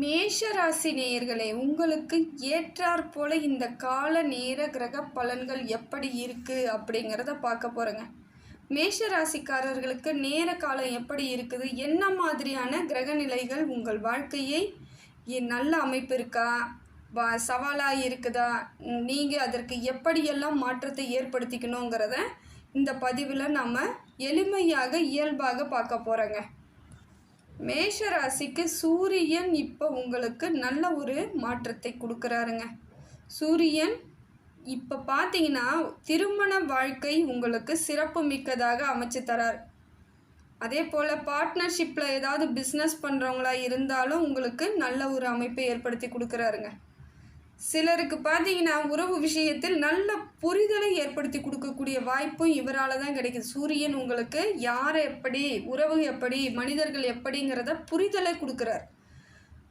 மேஷ ராசி நேயர்களே உங்களுக்கு ஏற்றாற் போல இந்த கால நேர கிரக பலன்கள் எப்படி இருக்குது அப்படிங்கிறத பார்க்க போகிறேங்க மேஷ ராசிக்காரர்களுக்கு நேர காலம் எப்படி இருக்குது? என்ன மாதிரியான கிரக நிலைகள் உங்கள் வாழ்க்கையை நல்ல அமைப்பு இருக்கா? வா சவாலாக இருக்குதா? நீங்கள் அதற்கு எப்படியெல்லாம் மாற்றத்தை ஏற்படுத்திக்கணுங்கிறத இந்த பதிவில் நம்ம எளிமையாக இயல்பாக பார்க்க போகிறோங்க மேஷ ராசிக்கு சூரியன் இப்போ உங்களுக்கு நல்ல ஒரு மாற்றத்தை கொடுக்குறாருங்க. சூரியன் இப்போ பார்த்தீங்கன்னா திருமண வாழ்க்கை உங்களுக்கு சிறப்பு மிக்கதாக அமைச்சு தரார். அதே போல் பார்ட்னர்ஷிப்பில் ஏதாவது பிஸ்னஸ் பண்ணுறவங்களா இருந்தாலும் உங்களுக்கு நல்ல ஒரு அமைப்பை ஏற்படுத்தி கொடுக்குறாருங்க. சிலருக்கு பார்த்தீங்கன்னா உறவு விஷயத்தில் நல்ல புரிதலை ஏற்படுத்தி கொடுக்கக்கூடிய வாய்ப்பும் இவரால் தான் கிடைக்குது. சூரியன் உங்களுக்கு யார் எப்படி உறவு எப்படி மனிதர்கள் எப்படிங்கிறத புரிதலை கொடுக்குறார்.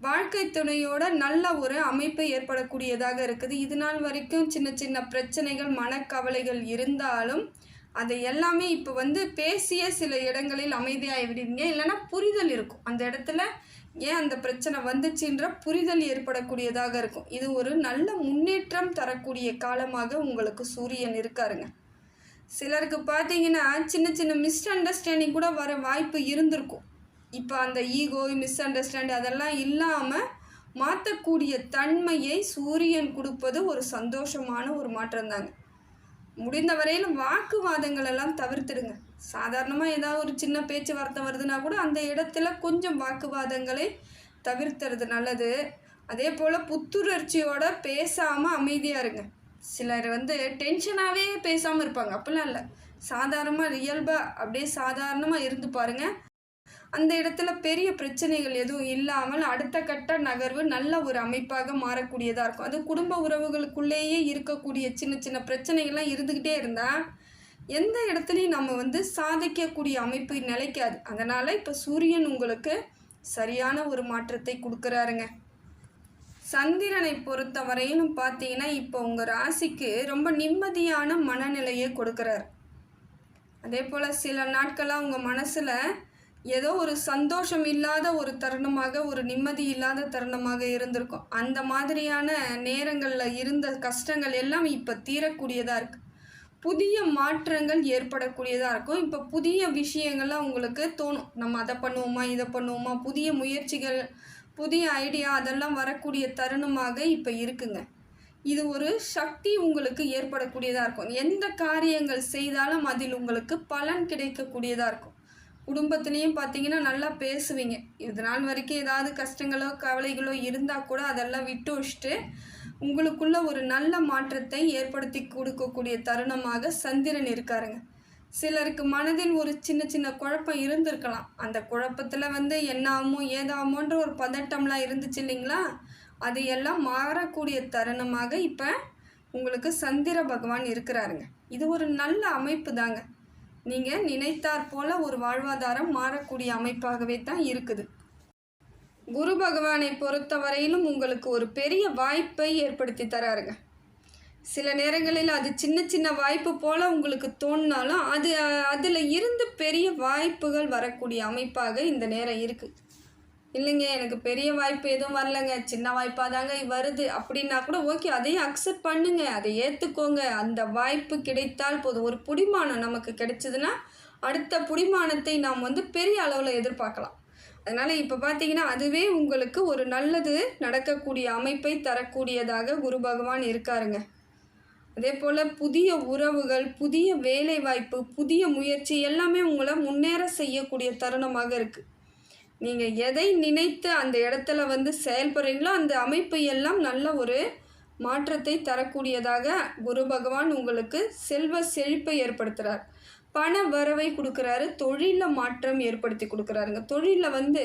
வாழ்க்கை துணையோட நல்ல ஒரு அமைப்பு ஏற்படக்கூடியதாக இருக்குது. இது நாள் வரைக்கும் சின்ன சின்ன பிரச்சனைகள் மனக்கவலைகள் இருந்தாலும் அதை எல்லாமே இப்போ வந்து பேசிய சில இடங்களில் அமைதியாகி விடுவீங்க இல்லைன்னா புரிதல் இருக்கும். அந்த இடத்துல ஏன் அந்த பிரச்சனை வந்துச்சுன்ற புரிதல் ஏற்படக்கூடியதாக இருக்கும். இது ஒரு நல்ல முன்னேற்றம் தரக்கூடிய காலமாக உங்களுக்கு சூரியன் இருக்காருங்க. சிலருக்கு பார்த்தீங்கன்னா சின்ன சின்ன மிஸ் அண்டர்ஸ்டாண்டிங் கூட வர வாய்ப்பு இருந்திருக்கும். இப்போ அந்த ஈகோ மிஸ் அண்டர்ஸ்டாண்ட் அதெல்லாம் இல்லாமல் மாற்றக்கூடிய தன்மையை சூரியன் கொடுப்பது ஒரு சந்தோஷமான ஒரு மாற்றம் தாங்க முடிந்த வரையில் வாக்குவாதங்களெல்லாம் தவிர்த்துடுங்க. சாதாரணமாக ஏதாவது ஒரு சின்ன பேச்சுவார்த்தை வருதுன்னா கூட அந்த இடத்துல கொஞ்சம் வாக்குவாதங்களை தவிர்த்துறது நல்லது. அதே போல் புத்துணர்ச்சியோட பேசாமல் அமைதியாக இருங்க. சிலர் வந்து டென்ஷனாகவே பேசாமல் இருப்பாங்க. அப்படிலாம் இல்லை. சாதாரணமாக ரியல்பாக அப்படியே சாதாரணமாக இருந்து பாருங்கள் அந்த இடத்துல பெரிய பிரச்சனைகள் எதுவும் இல்லாமல் அடுத்த கட்ட நகர்வு நல்ல ஒரு அமைப்பாக மாறக்கூடியதாக இருக்கும். அது குடும்ப உறவுகளுக்குள்ளேயே இருக்கக்கூடிய சின்ன சின்ன பிரச்சனைகள்லாம் இருந்துக்கிட்டே இருந்தால் எந்த இடத்துலையும் நம்ம வந்து சாதிக்கக்கூடிய அமைப்பு நிலைக்காது. அதனால் இப்போ சூரியன் உங்களுக்கு சரியான ஒரு மாற்றத்தை கொடுக்குறாருங்க. சந்திரனை பொறுத்த வரையிலும் பார்த்தீங்கன்னா இப்போ உங்கள் ராசிக்கு ரொம்ப நிம்மதியான மனநிலையை கொடுக்குறாரு. அதே போல் சில நாட்களாக உங்கள் மனசில் ஏதோ ஒரு சந்தோஷம் இல்லாத ஒரு தருணமாக ஒரு நிம்மதி இல்லாத தருணமாக இருந்திருக்கும். அந்த மாதிரியான நேரங்களில் இருந்த கஷ்டங்கள் எல்லாம் இப்போ தீரக்கூடியதாக இருக்குது புதிய மாற்றங்கள் ஏற்படக்கூடியதாக இருக்கும். இப்போ புதிய விஷயங்கள்லாம் உங்களுக்கு தோணும் நம்ம அதை பண்ணுவோமா இதை பண்ணுவோமா புதிய முயற்சிகள் புதிய ஐடியா அதெல்லாம் வரக்கூடிய தருணமாக இப்போ இருக்குங்க. இது ஒரு சக்தி உங்களுக்கு ஏற்படக்கூடியதாக இருக்கும். எந்த காரியங்கள் செய்தாலும் அதில் உங்களுக்கு பலன் கிடைக்கக்கூடியதாக இருக்கும். குடும்பத்துலேயும் பார்த்தீங்கன்னா நல்லா பேசுவீங்க. இது நாள் வரைக்கும் ஏதாவது கஷ்டங்களோ கவலைகளோ இருந்தால் கூட அதெல்லாம் விட்டு வச்சுட்டு உங்களுக்குள்ள ஒரு நல்ல மாற்றத்தை ஏற்படுத்தி கொடுக்கக்கூடிய தருணமாக சந்திரன் இருக்காருங்க. சிலருக்கு மனதில் ஒரு சின்ன சின்ன குழப்பம் இருந்திருக்கலாம். அந்த குழப்பத்தில் வந்து என்ன ஆகுமோ ஏதாகுமோன்ற ஒரு பதட்டம்லாம் இருந்துச்சு இல்லைங்களா? அது எல்லாம் மாறக்கூடிய தருணமாக இப்போ உங்களுக்கு சந்திர பகவான் இருக்கிறாருங்க. இது ஒரு நல்ல அமைப்பு தாங்க நீங்கள் நினைத்தாற் போல ஒரு வாழ்வாதாரம் மாறக்கூடிய அமைப்பாகவே தான் இருக்குது. குரு பகவானை பொறுத்த வரையிலும் உங்களுக்கு ஒரு பெரிய வாய்ப்பை ஏற்படுத்தி தராருங்க. சில நேரங்களில் அது சின்ன சின்ன வாய்ப்பு போல் உங்களுக்கு தோணினாலும் அது அதில் இருந்து பெரிய வாய்ப்புகள் வரக்கூடிய அமைப்பாக இந்த நேரம் இருக்குது இல்லைங்க எனக்கு பெரிய வாய்ப்பு எதுவும் வரலங்க. சின்ன வாய்ப்பாக தாங்க வருது. அப்படின்னா கூட ஓகே அதையும் அக்செப்ட் பண்ணுங்க. அதை ஏற்றுக்கோங்க அந்த வாய்ப்பு கிடைத்தால் போதும். ஒரு புடிமானம் நமக்கு கிடைச்சதுன்னா அடுத்த புடிமானத்தை நாம் வந்து பெரிய அளவில் எதிர்பார்க்கலாம். அதனால் இப்போ பார்த்தீங்கன்னா அதுவே உங்களுக்கு ஒரு நல்லது நடக்கக்கூடிய அமைப்பை தரக்கூடியதாக குரு பகவான் இருக்காருங்க. அதே போல் புதிய உறவுகள் புதிய வேலை வாய்ப்பு புதிய முயற்சி எல்லாமே உங்களை முன்னேற செய்யக்கூடிய தருணமாக இருக்குது நீங்கள் எதை நினைத்து அந்த இடத்துல வந்து செயல்படுறீங்களோ அந்த அமைப்பு எல்லாம் நல்ல ஒரு மாற்றத்தை தரக்கூடியதாக குரு பகவான் உங்களுக்கு செல்வ செழிப்பை ஏற்படுத்துகிறார் பண வரவை கொடுக்குறாரு தொழிலில் மாற்றம் ஏற்படுத்தி கொடுக்குறாருங்க. தொழிலில் வந்து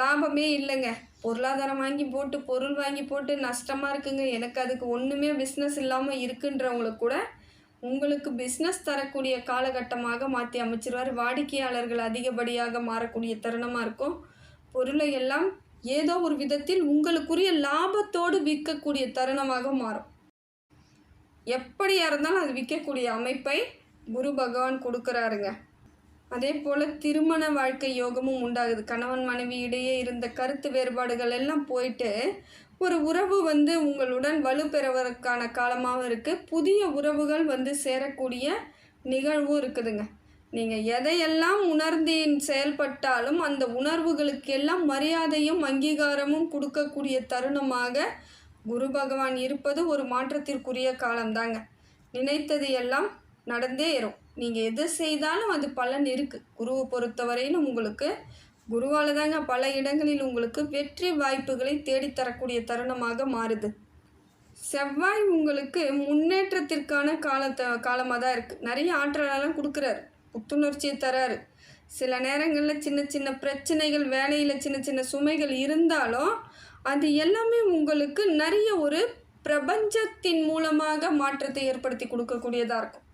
லாபமே இல்லைங்க. பொருளாதாரம் வாங்கி போட்டு பொருள் வாங்கி போட்டு நஷ்டமாக இருக்குங்க. எனக்கு அதுக்கு ஒன்றுமே பிஸ்னஸ் இல்லாமல் இருக்குன்றவங்களுக்கு கூட உங்களுக்கு பிஸ்னஸ் தரக்கூடிய காலகட்டமாக மாற்றி அமைச்சிருவார். வாடிக்கையாளர்கள் அதிகப்படியாக மாறக்கூடிய தருணமாக இருக்கும். பொருளை எல்லாம் ஏதோ ஒரு விதத்தில் உங்களுக்குரிய லாபத்தோடு விற்கக்கூடிய தருணமாக மாறும். எப்படியா இருந்தாலும் அது விற்கக்கூடிய அமைப்பை குரு பகவான் கொடுக்குறாருங்க. அதே போல் திருமண வாழ்க்கை யோகமும் உண்டாகுது. கணவன் மனைவி இடையே இருந்த கருத்து வேறுபாடுகள் எல்லாம் போயிட்டு ஒரு உறவு வந்து உங்களுடன் வலுப்பெறுவதற்கான காலமாகவும் இருக்குது புதிய உறவுகள் வந்து சேரக்கூடிய நிகழ்வும் இருக்குதுங்க. நீங்கள் எதையெல்லாம் உணர்ந்து செயல்பட்டாலும் அந்த உணர்வுகளுக்கெல்லாம் மரியாதையும் அங்கீகாரமும் கொடுக்கக்கூடிய தருணமாக குரு பகவான் இருப்பது ஒரு மாற்றத்திற்குரிய காலம்தாங்க. நினைத்தது எல்லாம் நடந்தே ஏறும். நீங்கள் எது செய்தாலும் அது பலன் இருக்குது குருவை பொறுத்தவரையிலும் உங்களுக்கு குருவால் தாங்க பல இடங்களில் உங்களுக்கு வெற்றி வாய்ப்புகளை தேடித்தரக்கூடிய தருணமாக மாறுது. செவ்வாய் உங்களுக்கு முன்னேற்றத்திற்கான காலத்தை காலமாக தான் இருக்குது நிறைய ஆற்றலெல்லாம் கொடுக்குறாரு. புத்துணர்ச்சியை தராரு. சில நேரங்களில் சின்ன சின்ன பிரச்சனைகள் வேலையில் சின்ன சின்ன சுமைகள் இருந்தாலும் அது எல்லாமே உங்களுக்கு நிறைய ஒரு பிரபஞ்சத்தின் மூலமாக மாற்றத்தை ஏற்படுத்தி கொடுக்கக்கூடியதாக இருக்கும்.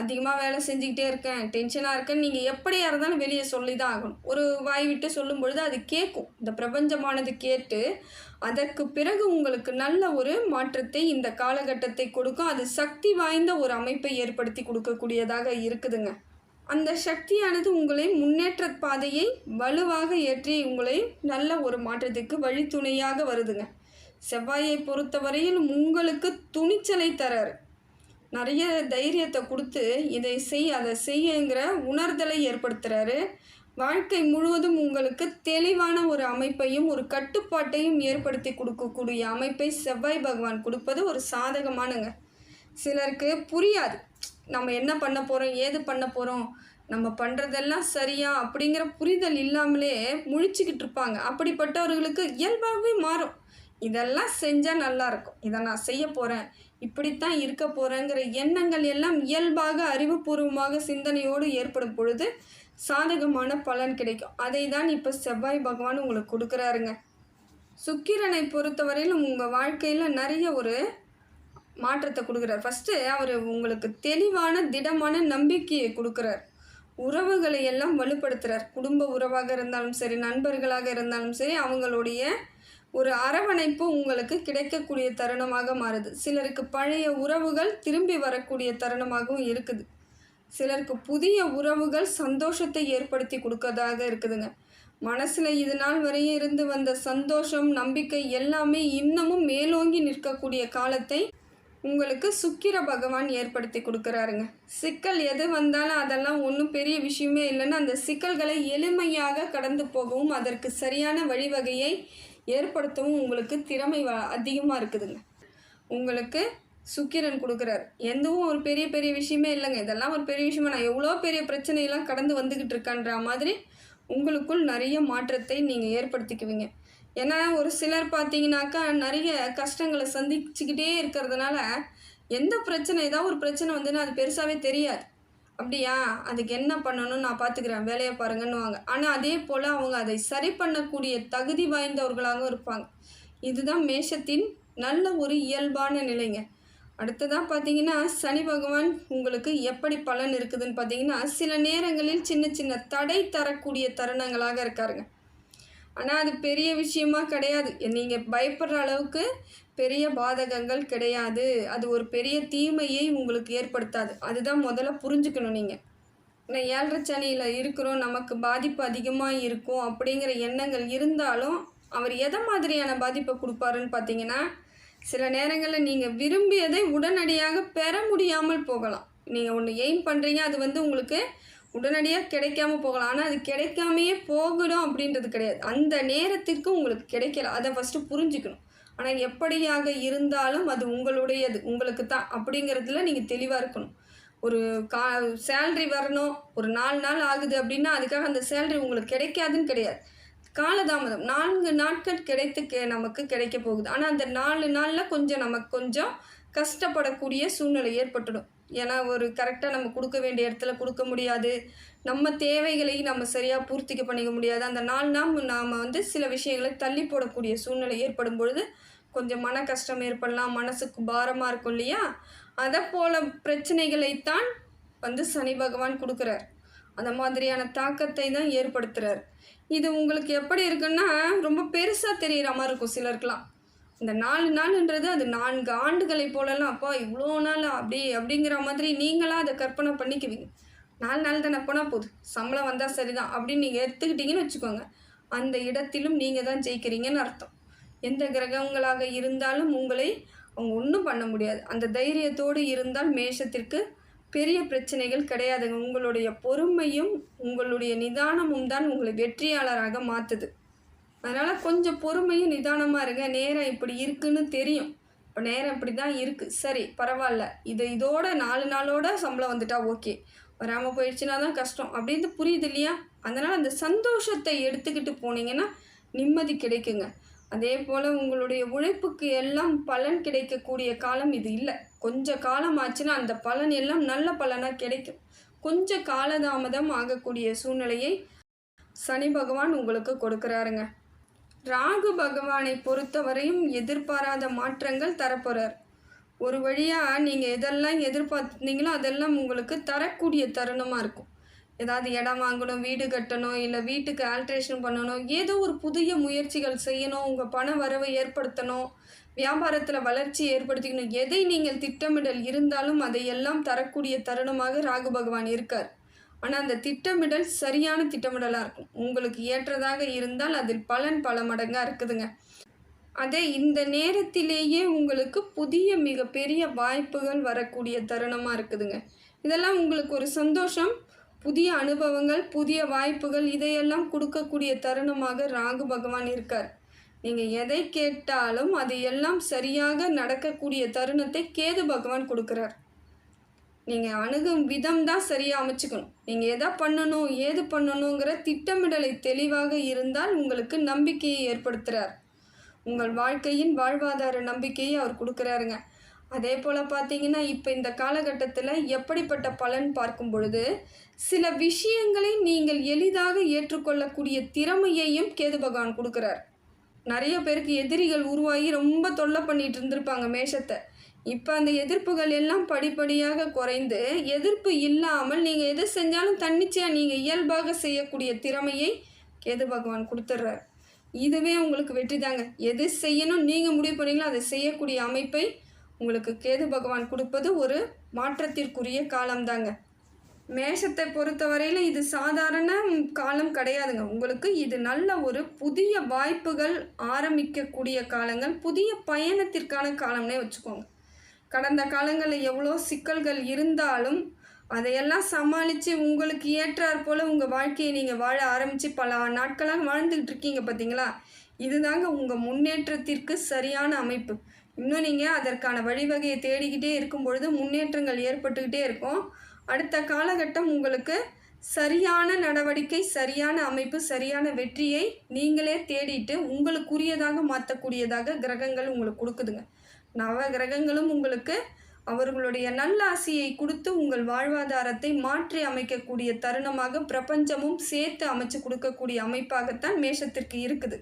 அதிகமாக வேலை செஞ்சுக்கிட்டே இருக்கேன் டென்ஷனாக இருக்கேன்னு நீங்கள் எப்படியாக இருந்தாலும் வெளியே சொல்லி தான் ஆகணும். ஒரு வாய் விட்டு சொல்லும் பொழுது அது கேட்கும். இந்த பிரபஞ்சமானது கேட்டு அதற்கு பிறகு உங்களுக்கு நல்ல ஒரு மாற்றத்தை இந்த காலகட்டத்தை கொடுக்கும். அது சக்தி வாய்ந்த ஒரு அமைப்பை ஏற்படுத்தி கொடுக்கக்கூடியதாக இருக்குதுங்க. அந்த சக்தியானது உங்களை முன்னேற்ற பாதையை வலுவாக ஏற்றி உங்களை நல்ல ஒரு மாற்றத்துக்கு வழித்துணையாக வருதுங்க. செவ்வாயை பொறுத்தவரையில் உங்களுக்கு துணிச்சலை தராரு. நிறைய தைரியத்தை கொடுத்து இதை செய் அதை செய்யுங்கிற உணர்தலை ஏற்படுத்துகிறாரு வாழ்க்கை முழுவதும் உங்களுக்கு தெளிவான ஒரு அமைப்பையும் ஒரு கட்டுப்பாட்டையும் ஏற்படுத்தி கொடுக்கக்கூடிய அமைப்பை செவ்வாய் பகவான் கொடுப்பது ஒரு சாதகமானங்க. சிலருக்கு புரியாது. நம்ம என்ன பண்ண போகிறோம் ஏது பண்ண போகிறோம் நம்ம பண்ணுறதெல்லாம் சரியா அப்படிங்கிற புரிதல் இல்லாமலே முழிச்சுக்கிட்டு இருப்பாங்க. அப்படிப்பட்டவர்களுக்கு இயல்பாகவே மாறும். இதெல்லாம் செஞ்சால் நல்லாயிருக்கும் இதை நான் செய்ய போகிறேன் இப்படித்தான் இருக்க போகிறேங்கிற எண்ணங்கள் எல்லாம் இயல்பாக அறிவுபூர்வமாக சிந்தனையோடு ஏற்படும் பொழுது சாதகமான பலன் கிடைக்கும். அதை தான் இப்போ செவ்வாய் பகவான் உங்களுக்கு கொடுக்குறாருங்க. சுக்கிரனை பொறுத்தவரையிலும் உங்கள் வாழ்க்கையில் நிறைய ஒரு மாற்றத்தை கொடுக்குறார். ஃபஸ்ட்டு அவர் உங்களுக்கு தெளிவான திடமான நம்பிக்கையை கொடுக்குறார். உறவுகளை எல்லாம் வலுப்படுத்துகிறார் குடும்ப உறவாக இருந்தாலும் சரி நண்பர்களாக இருந்தாலும் சரி அவங்களுடைய ஒரு அரவணைப்பு உங்களுக்கு கிடைக்கக்கூடிய தருணமாக மாறுது. சிலருக்கு பழைய உறவுகள் திரும்பி வரக்கூடிய தருணமாகவும் இருக்குது. சிலருக்கு புதிய உறவுகள் சந்தோஷத்தை ஏற்படுத்தி கொடுக்கறதாக இருக்குதுங்க. மனசில் இது நாள் வரையும் இருந்து வந்த சந்தோஷம் நம்பிக்கை எல்லாமே இன்னமும் மேலோங்கி நிற்கக்கூடிய காலத்தை உங்களுக்கு சுக்கிர பகவான் ஏற்படுத்தி கொடுக்குறாருங்க. சிக்கல் எது வந்தாலும் அதெல்லாம் ஒன்றும் பெரிய விஷயமே இல்லைன்னா அந்த சிக்கல்களை எளிமையாக கடந்து போகவும் அதற்கு சரியான வழிவகையை ஏற்படுத்தவும் உங்களுக்கு திறமை அதிகமாக இருக்குதுங்க. உங்களுக்கு சுக்கிரன் கொடுக்குறாரு. எந்தவும் ஒரு பெரிய பெரிய விஷயமே இல்லைங்க. இதெல்லாம் ஒரு பெரிய விஷயமா நான் எவ்வளோ பெரிய பிரச்சனையெல்லாம் கடந்து வந்துக்கிட்டு இருக்கன்ற மாதிரி உங்களுக்குள் நிறைய மாற்றத்தை நீங்கள் ஏற்படுத்திக்குவீங்க. ஏன்னா ஒரு சிலர் பார்த்தீங்கன்னாக்கா நிறைய கஷ்டங்களை சந்திச்சுக்கிட்டே இருக்கிறதுனால எந்த பிரச்சனை ஏதாவது ஒரு பிரச்சனை வந்துன்னா அது பெருசாகவே தெரியாது. அப்படியா? அதுக்கு என்ன பண்ணணும் நான் பார்த்துக்கிறேன் வேலையை பாருங்கன்னுவாங்க. ஆனால் அதே போல் அவங்க அதை சரி பண்ணக்கூடிய தகுதி வாய்ந்தவர்களாகவும் இருப்பாங்க. இதுதான் மேஷத்தின் நல்ல ஒரு இயல்பான நிலைங்க. அடுத்ததாக பார்த்தீங்கன்னா சனி பகவான் உங்களுக்கு எப்படி பலன் இருக்குதுன்னு பார்த்தீங்கன்னா சில நேரங்களில் சின்ன சின்ன தடை தரக்கூடிய தருணங்களாக இருக்காருங்க. ஆனால் அது பெரிய விஷயமா கிடையாது. நீங்கள் பயப்படுற அளவுக்கு பெரிய பாதகங்கள் கிடையாது. அது ஒரு பெரிய தீமையை உங்களுக்கு ஏற்படுத்தாது. அதுதான் முதல்ல புரிஞ்சுக்கணும் நீங்கள் நான் ஏழரை சனியில் இருக்கிறோம் நமக்கு பாதிப்பு அதிகமாக இருக்கும் அப்படிங்கிற எண்ணங்கள் இருந்தாலும் அவர் எதை மாதிரியான பாதிப்பை கொடுப்பாருன்னு பார்த்தீங்கன்னா சில நேரங்களில் நீங்கள் விரும்பியதை உடனடியாக பெற முடியாமல் போகலாம். நீங்கள் ஒன்று எய்ம் பண்ணுறீங்க அது வந்து உங்களுக்கு உடனடியாக கிடைக்காம போகலாம். ஆனால் அது கிடைக்காமையே போகணும் அப்படின்றது கிடையாது. அந்த நேரத்திற்கு உங்களுக்கு கிடைக்கல. அதை ஃபஸ்ட்டு புரிஞ்சுக்கணும். ஆனால் எப்படியாக இருந்தாலும் அது உங்களுடையது. உங்களுக்கு தான் அப்படிங்கிறதுல நீங்கள் தெளிவாக இருக்கணும். ஒரு கா சேல்ரி வரணும் ஒரு நாலு நாள் ஆகுது அப்படின்னா அதுக்காக அந்த சேல்ரி உங்களுக்கு கிடைக்காதுன்னு கிடையாது. காலதாமதம். நான்கு நாட்கள் கிடைத்து நமக்கு கிடைக்க போகுது. ஆனால் அந்த நாலு நாளில் கொஞ்சம் நமக்கு கொஞ்சம் கஷ்டப்படக்கூடிய சூழ்நிலை ஏற்பட்டுடும். ஏன்னா ஒரு கரெக்டாக நம்ம கொடுக்க வேண்டிய இடத்துல கொடுக்க முடியாது. நம்ம தேவைகளை நம்ம சரியாக பூர்த்திக்க பண்ணிக்க முடியாது. அந்த நாள் நாம் நாம் வந்து சில விஷயங்களை தள்ளி போடக்கூடிய சூழ்நிலை ஏற்படும் பொழுது கொஞ்சம் மன கஷ்டம் ஏற்படலாம் மனசுக்கு பாரமாக இருக்கும் இல்லையா? அதை போல் பிரச்சனைகளைத்தான் வந்து சனி பகவான் கொடுக்குறார். அந்த மாதிரியான தாக்கத்தை தான் ஏற்படுத்துகிறார் இது உங்களுக்கு எப்படி இருக்குன்னா ரொம்ப பெருசாக தெரிகிற மாதிரி இருக்கும் சிலருக்கெலாம் இந்த நாலு நாள்ன்றது அது நான்கு ஆண்டுகளை போலலாம் அப்பா இவ்வளோ நாள்? அப்படி அப்படிங்கிற மாதிரி நீங்களாக அதை கற்பனை பண்ணிக்குவீங்க. நாலு நாள் தானே போனால் போதும். சம்பளம் வந்தால் சரிதான். அப்படின்னு நீங்கள் எடுத்துக்கிட்டீங்கன்னு வச்சுக்கோங்க. அந்த இடத்திலும் நீங்கள் தான் ஜெயிக்கிறீங்கன்னு அர்த்தம். எந்த கிரகங்களாக இருந்தாலும் உங்களை அவங்க ஒன்றும் பண்ண முடியாது. அந்த தைரியத்தோடு இருந்தால் மேஷத்திற்கு பெரிய பிரச்சனைகள் கிடையாதுங்க. உங்களுடைய பொறுமையும் உங்களுடைய நிதானமும் தான் உங்களை வெற்றியாளராக மாற்றுது அதனால் கொஞ்சம் பொறுமையும் நிதானமாக இருங்க. நேரம் இப்படி இருக்குன்னு தெரியும். இப்போ நேரம் இப்படி தான் இருக்குது சரி பரவாயில்ல. இது இதோட நாலு நாளோட சம்பளம் வந்துட்டா ஓகே. வராமல் போயிடுச்சுன்னா தான் கஷ்டம். அப்படின்னு புரியுது இல்லையா? அதனால் அந்த சந்தோஷத்தை எடுத்துக்கிட்டு போனீங்கன்னா நிம்மதி கிடைக்குங்க. அதே போல் உங்களுடைய உழைப்புக்கு எல்லாம் பலன் கிடைக்கக்கூடிய காலம் இது இல்லை. கொஞ்சம் காலம் ஆச்சுன்னா அந்த பலன் எல்லாம் நல்ல பலனாக கிடைக்கும். கொஞ்சம் காலதாமதம் ஆகக்கூடிய சூழ்நிலையை சனி பகவான் உங்களுக்கு கொடுக்குறாருங்க. ராகு பகவானை பொறுத்தவரையும் எதிர்பாராத மாற்றங்கள் தரப்போகிறார் ஒரு வழியாக நீங்கள் எதெல்லாம் எதிர்பார்த்தீங்களோ அதெல்லாம் உங்களுக்கு தரக்கூடிய தருணமாக இருக்கும். ஏதாவது இடம் வாங்கணும் வீடு கட்டணும் இல்லை வீட்டுக்கு ஆல்ட்ரேஷன் பண்ணணும் ஏதோ ஒரு புதிய முயற்சிகள் செய்யணும் உங்கள் பண வரவை ஏற்படுத்தணும் வியாபாரத்தில் வளர்ச்சி ஏற்படுத்திக்கணும் எதை நீங்கள் திட்டமிடல் இருந்தாலும் அதையெல்லாம் தரக்கூடிய தருணமாக ராகு பகவான் இருக்கார். ஆனால் அந்த திட்டமிடல் சரியான திட்டமிடலாக இருக்கும். உங்களுக்கு ஏற்றதாக இருந்தால் அதில் பலன் பல மடங்காக இருக்குதுங்க. அதே இந்த நேரத்திலேயே உங்களுக்கு புதிய மிகப்பெரிய வாய்ப்புகள் வரக்கூடிய தருணமாக இருக்குதுங்க. இதெல்லாம் உங்களுக்கு ஒரு சந்தோஷம் புதிய அனுபவங்கள் புதிய வாய்ப்புகள் இதையெல்லாம் கொடுக்கக்கூடிய தருணமாக ராகு பகவான் இருக்கார். நீங்கள் எதை கேட்டாலும் அது எல்லாம் சரியாக நடக்கக்கூடிய தருணத்தை கேது பகவான் கொடுக்குறார். நீங்கள் அணுகும் விதம் தான் சரியாக அமைச்சுக்கணும். நீங்கள் எதை பண்ணணும் ஏது பண்ணணுங்கிற திட்டமிடலை தெளிவாக இருந்தால் உங்களுக்கு நம்பிக்கையை ஏற்படுத்துகிறார் உங்கள் வாழ்க்கையின் வாழ்வாதார நம்பிக்கையை அவர் கொடுக்குறாருங்க. அதே போல் பார்த்தீங்கன்னா இப்போ இந்த காலகட்டத்தில் எப்படிப்பட்ட பலன் பார்க்கும் பொழுது சில விஷயங்களை நீங்கள் எளிதாக ஏற்றுக்கொள்ளக்கூடிய திறமையையும் கேது பகவான் கொடுக்குறார். நிறைய பேருக்கு எதிரிகள் உருவாகி ரொம்ப தொல்லை பண்ணிட்டு இருந்திருப்பாங்க மேஷத்தை. இப்போ அந்த எதிர்ப்புகள் எல்லாம் படிப்படியாக குறைந்து எதிர்ப்பு இல்லாமல் நீங்கள் எது செஞ்சாலும் தன்னிச்சையாக நீங்கள் இயல்பாக செய்யக்கூடிய திறமையை கேது பகவான் கொடுத்துட்றார் இதுவே உங்களுக்கு வெற்றி தாங்க. எது செய்யணும் நீங்கள் முடிவு பண்ணீங்களோ அதை செய்யக்கூடிய அமைப்பை உங்களுக்கு கேது பகவான் கொடுப்பது ஒரு மாற்றத்திற்குரிய காலம்தாங்க. மேஷத்தை பொறுத்தவரையில் இது சாதாரண காலம் கிடையாதுங்க. உங்களுக்கு இது நல்ல ஒரு புதிய வாய்ப்புகள் ஆரம்பிக்கக்கூடிய காலங்கள் புதிய பயணத்திற்கான காலம்னே வச்சுக்கோங்க. கடந்த காலங்களில் எவ்வளோ சிக்கல்கள் இருந்தாலும் அதையெல்லாம் சமாளித்து உங்களுக்கு ஏற்றாற் போல் உங்கள் வாழ்க்கையை நீங்கள் வாழ ஆரம்பித்து பல நாட்களாக வாழ்ந்துக்கிட்டு இருக்கீங்க பார்த்தீங்களா இதுதாங்க உங்கள் முன்னேற்றத்திற்கு சரியான அமைப்பு. இன்னும் நீங்கள் அதற்கான வழிவகையை தேடிக்கிட்டே இருக்கும் பொழுது முன்னேற்றங்கள் ஏற்பட்டுக்கிட்டே இருக்கும். அடுத்த காலகட்டம் உங்களுக்கு சரியான நடவடிக்கை சரியான அமைப்பு சரியான வெற்றியை நீங்களே தேடிட்டு உங்களுக்குரியதாக மாற்றக்கூடியதாக கிரகங்கள் உங்களுக்கு கொடுக்குதுங்க. நவ கிரகங்களும் உங்களுக்கு அவர்களுடைய நல்லாசியை கொடுத்து உங்கள் வாழ்வாதாரத்தை மாற்றி அமைக்கக்கூடிய தருணமாக பிரபஞ்சமும் சேர்த்து அமைச்சு கொடுக்கக்கூடிய அமைப்பாகத்தான் மேஷத்திற்கு இருக்குது.